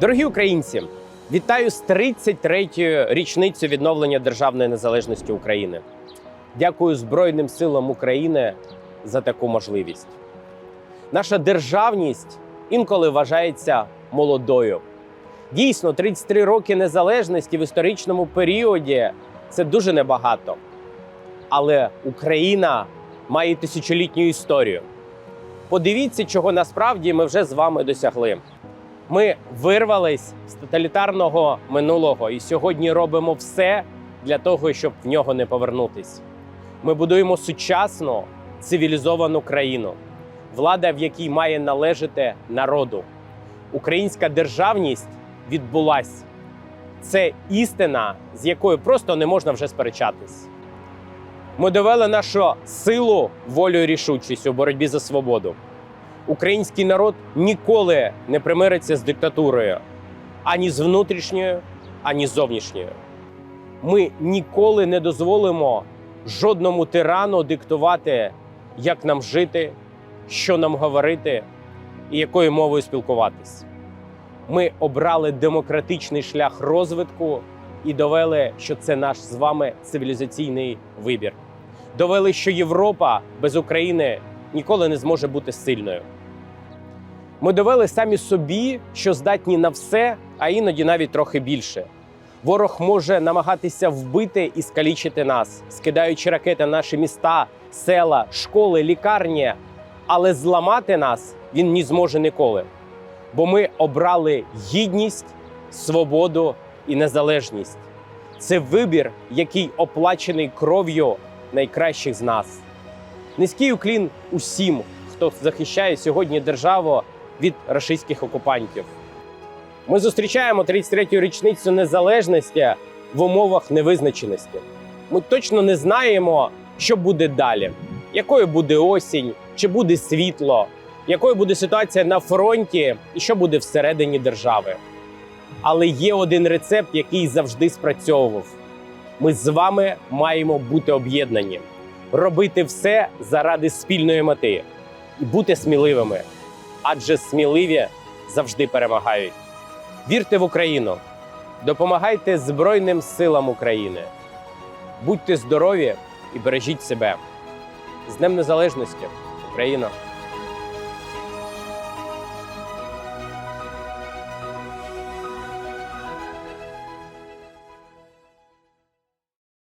Дорогі українці, вітаю з 33-ю річницею відновлення державної незалежності України. Дякую Збройним силам України за таку можливість. Наша державність інколи вважається молодою. Дійсно, 33 роки незалежності в історичному періоді це дуже небагато. Але Україна має тисячолітню історію. Подивіться, чого насправді ми вже з вами досягли. Ми вирвались з тоталітарного минулого і сьогодні робимо все для того, щоб в нього не повернутись. Ми будуємо сучасну цивілізовану країну, влада, в якій має належати народу. Українська державність відбулась. Це істина, з якою просто не можна вже сперечатись. Ми довели нашу силу, волю і рішучість у боротьбі за свободу. Український народ ніколи не примириться з диктатурою ані з внутрішньою, ані з зовнішньою. Ми ніколи не дозволимо жодному тирану диктувати, як нам жити, що нам говорити і якою мовою спілкуватись. Ми обрали демократичний шлях розвитку і довели, що це наш з вами цивілізаційний вибір. Довели, що Європа без України ніколи не зможе бути сильною. Ми довели самі собі, що здатні на все, а іноді навіть трохи більше. Ворог може намагатися вбити і скалічити нас, скидаючи ракети на наші міста, села, школи, лікарні, але зламати нас він не зможе ніколи. Бо ми обрали гідність, свободу і незалежність. Це вибір, який оплачений кров'ю найкращих з нас. Низький уклін усім, хто захищає сьогодні державу від рашистських окупантів. Ми зустрічаємо 33-ю річницю незалежності в умовах невизначеності. Ми точно не знаємо, що буде далі, якою буде осінь, чи буде світло, якою буде ситуація на фронті і що буде всередині держави. Але є один рецепт, який завжди спрацьовував. Ми з вами маємо бути об'єднані, робити все заради спільної мети і бути сміливими. Адже сміливі завжди перемагають. Вірте в Україну, допомагайте Збройним силам України. Будьте здорові і бережіть себе. З Днем Незалежності, Україна!